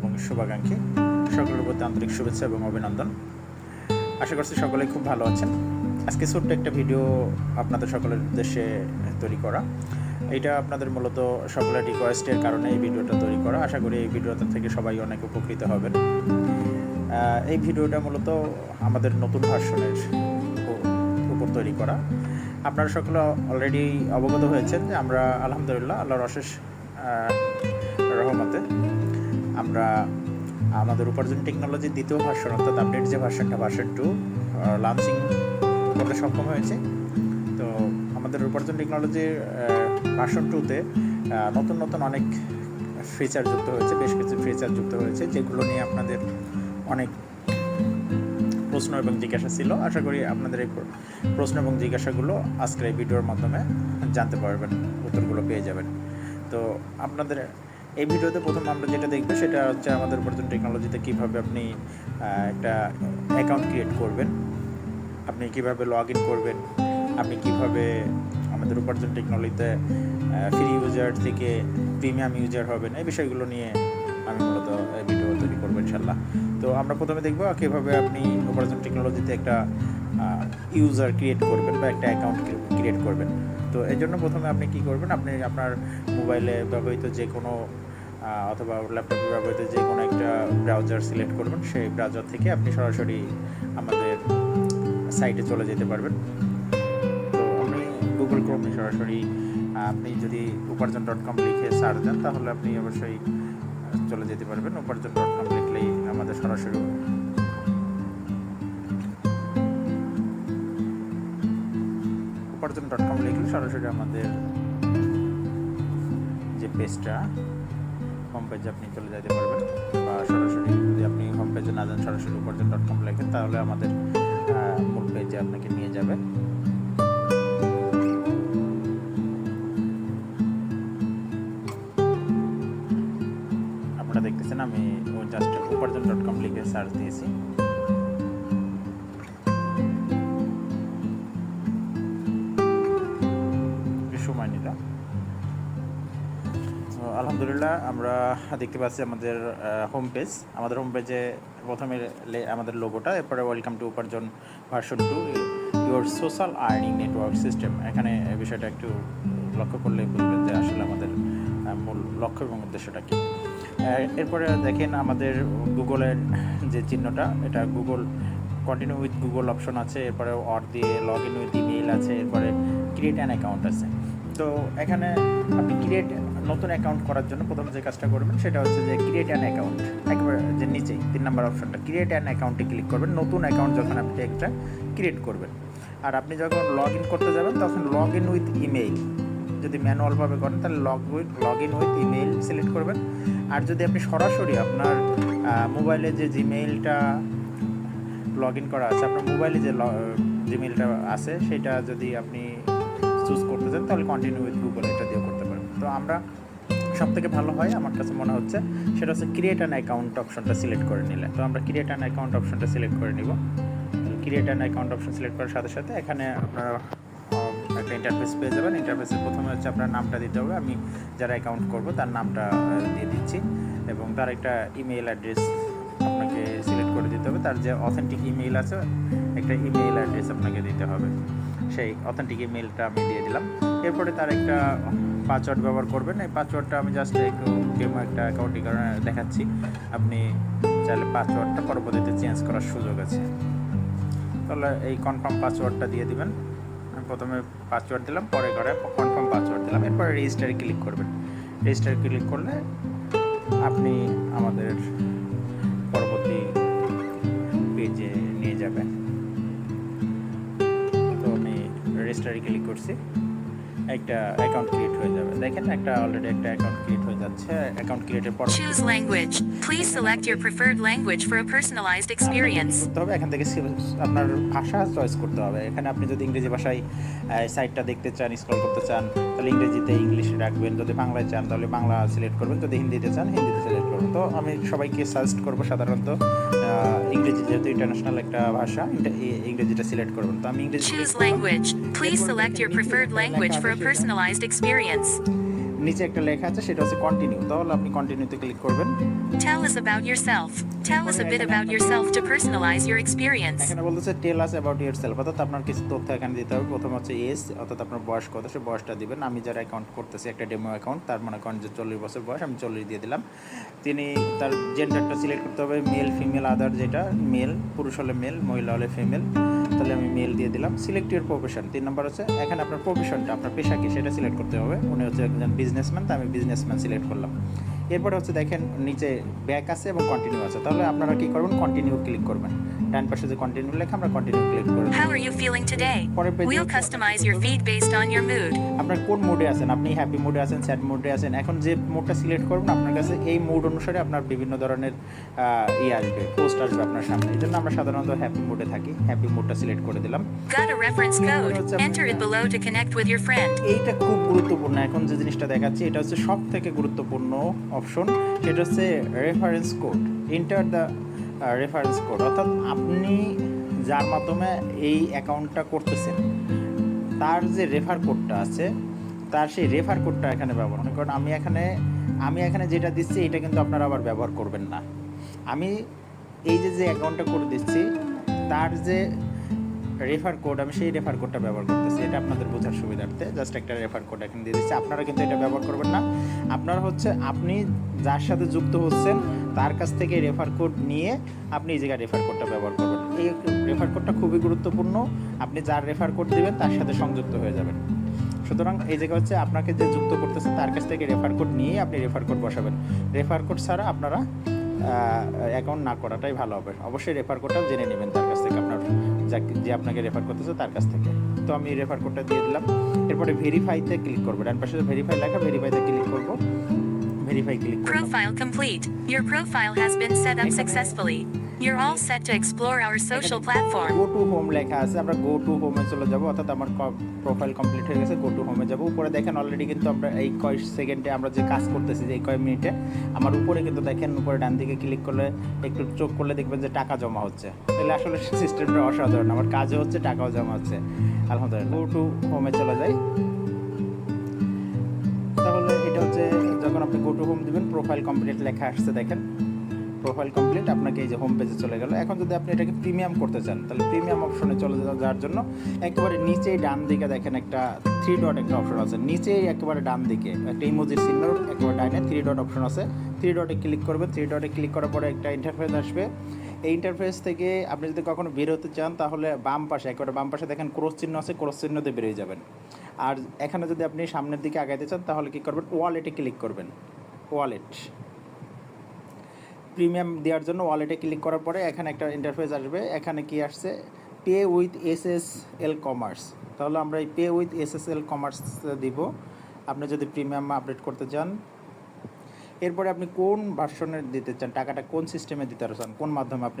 এবং শুভাকাঙ্ক্ষী। সকলের প্রতি আন্তরিক শুভেচ্ছা এবং অভিনন্দন। আশা করছি সকলেই খুব ভালো আছেন। আজকে ছোট্ট একটা ভিডিও আপনাদের সকলের উদ্দেশ্যে তৈরি করা। এটা আপনাদের মূলত সকলের রিকোয়েস্টের কারণে এই ভিডিওটা তৈরি করা। আশা করি এই ভিডিওটা থেকে সবাই অনেক উপকৃত হবেন। এই ভিডিওটা মূলত আমাদের নতুন ভার্সনের উপর তৈরি করা। আপনারা সকলে অলরেডি অবগত হয়েছেন যে আমরা আলহামদুলিল্লাহ আল্লাহর অশেষ রহমতে আমরা আমাদের উপার্জন টেকনোলজির দ্বিতীয় ভার্সন অর্থাৎ আপডেট যে ভার্সনটা ভার্সন টু লঞ্চিং করতে সক্ষম হয়েছে। তো আমাদের উপার্জন টেকনোলজির ভার্সন টুতে নতুন নতুন অনেক ফিচার যুক্ত হয়েছে, বেশ কিছু ফিচার যুক্ত হয়েছে, যেগুলো নিয়ে আপনাদের অনেক প্রশ্ন এবং জিজ্ঞাসা ছিল। আশা করি আপনাদের এই প্রশ্ন এবং জিজ্ঞাসাগুলো আজকের এই ভিডিওর মাধ্যমে জানতে পারবেন, উত্তরগুলো পেয়ে যাবেন। তো আপনাদের এই ভিডিওতে প্রথম আমরা যেটা দেখব সেটা হচ্ছে আমাদের উপার্জন টেকনোলজিতে কীভাবে আপনি একটা অ্যাকাউন্ট ক্রিয়েট করবেন, আপনি কীভাবে লগ ইন করবেন, আপনি কীভাবে আমাদের উপার্জন টেকনোলজিতে ফ্রি ইউজার থেকে প্রিমিয়াম ইউজার হবেন, এই বিষয়গুলো নিয়ে আমি মূলত ভিডিও তৈরি করব ইনশাল্লাহ তো আমরা প্রথমে দেখব কীভাবে আপনি উপার্জন টেকনোলজিতে একটা ইউজার ক্রিয়েট করবেন বা একটা অ্যাকাউন্ট ক্রিয়েট করবেন। তো এই জন্য প্রথমে আপনি কি করবেন? আপনি আপনার মোবাইলে ব্যবহৃত যে কোনো অথবা ল্যাপটপে ব্যবহৃত যে কোনো একটা ব্রাউজার সিলেক্ট করবেন। সেই ব্রাউজার থেকে আপনি সরাসরি আমাদের সাইটে চলে যেতে পারবেন। তো আপনি গুগল ক্রোমে সরাসরি আপনি যদি উপার্জন ডট কম লিখে সার্চ দেন, তাহলে আপনি অবশ্যই চলে যেতে পারবেন। উপার্জন ডট কম লিখলেই আমাদের সরাসরি উপার্জন ডট কম লিখলে সরাসরি আমাদের যে পেজটা হোম পেজে আপনি চলে যেতে পারবেন। বা সরাসরি যদি আপনি হোম পেজে না যান, সরাসরি উপার্জন ডট কম লেখেন তাহলে আমাদের মূল পেজে আপনাকে নিয়ে যাবে। আপনারা দেখতেছেন, আমি জাস্ট উপার্জন ডট কম লিখে সার্চ দিয়েছি। আলহামদুলিল্লাহ, আমরা দেখতে পাচ্ছি আমাদের হোম পেজ আমাদের হোম পেজে প্রথমে আমাদের লোগোটা এরপরে welcome to Uparjan version two your social earning network system এখানে বিষয়টা একটু লক্ষ্য করলে বুঝবেন যে আসলে আমাদের মূল লক্ষ্য এবং উদ্দেশ্যটা কী। এরপরে দেখেন আমাদের গুগলের যে চিহ্নটা, এটা Google continue with Google option আছে, এরপরে অর দিয়ে লগ ইন উইথ ইমেইল আছে, এরপরে ক্রিয়েট অ্যান অ্যাকাউন্ট আছে। তো এখানে আপনি ক্রিয়েট নতুন অ্যাকাউন্ট করার জন্য প্রথম যে কাজটা করবেন সেটা হচ্ছে যে ক্রিয়েট অ্যান অ্যাকাউন্ট একবার যে নিচেই তিন নম্বর অপশনটা ক্রিয়েট অ্যান অ্যাকাউন্টে ক্লিক করবেন। নতুন অ্যাকাউন্ট যখন আপনি একটা ক্রিয়েট করবেন। আর আপনি যখন লগ ইন করতে যাবেন, তখন লগ ইন উইথ ইমেইল যদি ম্যানুয়ালভাবে করেন, তাহলে log with log in with email select করবেন। আর যদি আপনি সরাসরি আপনার মোবাইলে যে জিমেইলটা লগ ইন করা আছে, আপনার মোবাইলে যে জিমেইলটা আছে, সেটা যদি আপনি চুজ করতে চান, তাহলে কন্টিনিউ উইথ গুগল এটা দিয়ে করতে পারেন। তো আমরা সব থেকে ভালো হয় আমার কাছে মনে হচ্ছে, সেটা হচ্ছে ক্রিয়েট অ্যান অ্যাকাউন্ট অপশনটা সিলেক্ট করে নিলে। তো আমরা ক্রিয়েট অ্যান অ্যাকাউন্ট অপশনটা সিলেক্ট করে নিব। Create an account option select করার সাথে সাথে এখানে আপনারা একটা ইন্টারফেস পেয়ে যাবেন। ইন্টারফেসের প্রথমে হচ্ছে আপনার নামটা দিতে হবে। আমি যারা অ্যাকাউন্ট করব তার নামটা দিয়ে দিচ্ছি এবং তার একটা ইমেল অ্যাড্রেস আপনাকে সিলেক্ট করে দিতে হবে। তার যে অথেন্টিক ইমেল আছে, একটা ইমেল অ্যাড্রেস আপনাকে দিতে হবে। সেই অথেন্টিক ইমেলটা আমি দিয়ে দিলাম। এরপরে তার একটা পাসওয়ার্ড ব্যবহার করবেন। এই পাসওয়ার্ডটা আমি জাস্ট একটু ডেমো একটা অ্যাকাউন্টিং কারণে দেখাচ্ছি। আপনি চাইলে পাসওয়ার্ডটা পরবর্তীতে চেঞ্জ করার সুযোগ আছে। তাহলে এই কনফার্ম পাসওয়ার্ডটা দিয়ে দিবেন। আমি প্রথমে পাসওয়ার্ড দিলাম, পরে করে কনফার্ম পাসওয়ার্ড দিলাম। এরপরে রেজিস্টারে ক্লিক করবেন। রেজিস্টারে ক্লিক করলে আপনি আমাদের পরবর্তী পেজে নিয়ে যাবেন। তো আমি রেজিস্টারে ক্লিক করছি। একটা অ্যাকাউন্ট ক্রিয়েট হয়ে যাবে। দেখেন একটা অলরেডি একটা অ্যাকাউন্ট ক্রিয়েট হয়ে যাচ্ছে অ্যাকাউন্ট ক্রিয়েটের পর language. Please select your preferred language for a personalized experience. করতে হবে এখান থেকে আপনার ভাষা চয়েস করতে হবে। এখানে আপনি যদি ইংরেজি ভাষায় সাইটটা দেখতে চান স্ক্রল করতে চান তাহলে ইংরেজিতে ইংলিশে রাখবেন। যদি বাংলায় চান তাহলে বাংলা সিলেক্ট করবেন। যদি হিন্দিতে চান হিন্দিতে সিলেক্ট করবেন। তো আমি সবাইকে সাজেস্ট করব সাধারণত ইংরেজি যেহেতু ইন্টারন্যাশনাল একটা ভাষা ইংরেজিটা সিলেক্ট করবেন। তো আমি ইংরেজি language. Please select your preferred language for a personalized experience. নিচে একটা লেখা আছে সেটা হচ্ছে কন্টিনিউ তাহলে আপনি কন্টিনিউতে ক্লিক করবেন। Tell us about yourself. Tell us a bit about yourself to personalize your experience. এখানে বলতেছে টেল আস অ্যাবাউট ইয়ার অর্থাৎ আপনার কিছু তথ্য এখানে দিতে হবে। প্রথম হচ্ছে এজ অর্থাৎ আপনার বয়স কত সে বয়সটা দিবেন। আমি যারা অ্যাকাউন্ট করতেছি একটা ডেমো অ্যাকাউন্ট তার মনে করেন যে চল্লিশ বছর বয়স আমি চল্লিশ দিয়ে দিলাম। তিনি তার জেন্ডারটা সিলেক্ট করতে হবে মেল ফিমেল আদার যেটা মেল পুরুষ হলে মেল মহিলা হলে ফিমেল তাহলে আমি মেল দিয়ে দিলাম। সিলেক্ট ইউর প্রফেশন তিন নম্বর হচ্ছে, এখানে আপনার প্রফেশনটা আপনার পেশা কি সেটা সিলেক্ট করতে হবে। উনি হচ্ছে একজন বিজনেসম্যান তো আমি বিজনেসম্যান সিলেক্ট করলাম। এরপরে হচ্ছে দেখেন নিচে ব্যাক আছে এবং কন্টিনিউ আছে। তাহলে আপনারা কি করবেন? কন্টিনিউ ক্লিক করবেন। ডান পাশে যে কন্টিনিউ লেখা আমরা কন্টিনিউ ক্লিক করব How are you feeling today? পরের We'll হচ্ছে- customize your feed based on your mood. আপনার কোন মুডে আছেন? আপনি হ্যাপি মুডে আছেন স্যাড মুডে আছেন? এখন যে মুডটা সিলেক্ট করবেন আপনার কাছে এই মুড অনুসারে আপনার বিভিন্ন ধরনের আহ, ইয়ে আসবে পোস্ট আসবে আপনার সামনে। এই জন্য আমরা সাধারণত হ্যাপি মুডে থাকি। হ্যাপি মুডটা সিলেক্ট করে দিলাম। Got a reference code? Enter it below to connect with your friend. এইটা খুব গুরুত্বপূর্ণ। এখন যে জিনিসটা দেখাচ্ছি এটা হচ্ছে সব থেকে গুরুত্বপূর্ণ অপশন, সেটা হচ্ছে reference code enter the reference code অর্থাৎ আপনি যার মাধ্যমে এই অ্যাকাউন্টটা করতেছেন, তার যে রেফার কোডটা আছে, তার সেই রেফার কোডটা এখানে ব্যবহার করুন। কারণ আমি এখানে আমি এখানে যেটা দিচ্ছি, এটা কিন্তু আপনারা আবার ব্যবহার করবেন না। আমি এই যে যে অ্যাকাউন্টটা করে দিচ্ছি, তার যে রেফার কোড আমি সেই রেফার কোডটা ব্যবহার করতেছি। এটা আপনাদের বোঝার সুবিধার্থে জাস্ট একটা রেফার কোড এখানে দিয়ে দিচ্ছি। আপনারা কিন্তু এটা ব্যবহার করবেন না। আপনারা হচ্ছে, আপনি যার সাথে যুক্ত হচ্ছেন, তার কাছ থেকে রেফার কোড নিয়ে আপনি এই জায়গায় রেফার কোডটা ব্যবহার করবেন। এই রেফার কোডটা খুবই গুরুত্বপূর্ণ। আপনি যার রেফার কোড দিবেন, তার সাথে সংযুক্ত হয়ে যাবেন। সুতরাং এই জায়গা হচ্ছে, আপনাকে যে যুক্ত করতেছে, তার কাছ থেকে রেফার কোড নিয়ে আপনি রেফার কোড বসাবেন। রেফার কোড ছাড়া আপনারা অ্যাকাউন্ট না করাটাই ভালো হবে। অবশ্যই রেফার কোডটা জেনে নেবেন তার কাছ থেকে আপনার যে আপনাকে রেফার করতেছে তার কাছ থেকে। তো আমি রেফার কোডটা দিয়ে দিলাম। এরপরে ভেরিফাইতে ক্লিক করব। ডান পাশে ভেরিফাই লেখা ভেরিফাইতে ক্লিক করব। ভেরিফাই ক্লিক করব profile complete Your profile has been set up successfully. You're all set to explore our social platform. Go to home লেখা আছে, আমরা গো টু হোমে চলে যাব, অর্থাৎ আমার প্রোফাইল কমপ্লিট হয়ে গেছে গো টু হোমে যাব। উপরে দেখেন অলরেডি কিন্তু আমরা এই কয় সেকেন্ডে আমরা যে কাজ করতেছি, যে এই কয় মিনিটে আমার উপরে কিন্তু দেখেন উপরে ডান দিকে ক্লিক করলে, একটু চোখ করলে দেখবেন যে টাকা জমা হচ্ছে। তাহলে আসলে সিস্টেমটা অসাধারণ, আমার কাজও হচ্ছে, টাকাও জমা হচ্ছে। আলহামদুলিল্লাহ গো টু হোমে চলে যাই। তাহলে এটা হচ্ছে, যখন আপনি গো টু হোম দিবেন প্রোফাইল কমপ্লিট লেখা আসছে, দেখেন। প্রোফাইল কমপ্লিট আপনাকে এই যে হোম পেজে চলে গেল। এখন যদি আপনি এটাকে প্রিমিয়াম করতে চান, তাহলে প্রিমিয়াম অপশনে চলে যাওয়ার জন্য একেবারে নিচেই ডান দিকে দেখেন একটা থ্রি ডট একটা অপশন আছে। নিচেই একেবারে ডান দিকে একটা ইমোজির চিহ্ন, একেবারে ডাইনে থ্রি ডট অপশন আছে। থ্রি ডটে ক্লিক করবেন থ্রি ডটে ক্লিক করার পরে একটা ইন্টারফেস আসবে। এই ইন্টারফেস থেকে আপনি যদি কখনো বের হতে চান, তাহলে বাম পাশে, একেবারে বাম পাশে দেখেন ক্রস চিহ্ন আছে ক্রস চিহ্ন দিয়ে বেরিয়ে যাবেন। আর এখানে যদি আপনি সামনের দিকে আগাইতে চান, তাহলে কি করবেন? ওয়ালেটে ক্লিক করবেন। ওয়ালেট প্রিমিয়াম দেওয়ার জন্য ওয়ালেটে ক্লিক করার পরে এখানে একটা ইন্টারফেস আসবে। এখানে কি আসছে? Pay with S S L commerce তাহলে আমরা এই pay with S S L commerce দিব। আপনি যদি প্রিমিয়াম আপডেট করতে চান। এরপরে আপনি কোন ভার্সনের দিতে চান? টাকাটা কোন সিস্টেমে দিতে চান? কোন মাধ্যমে আপনি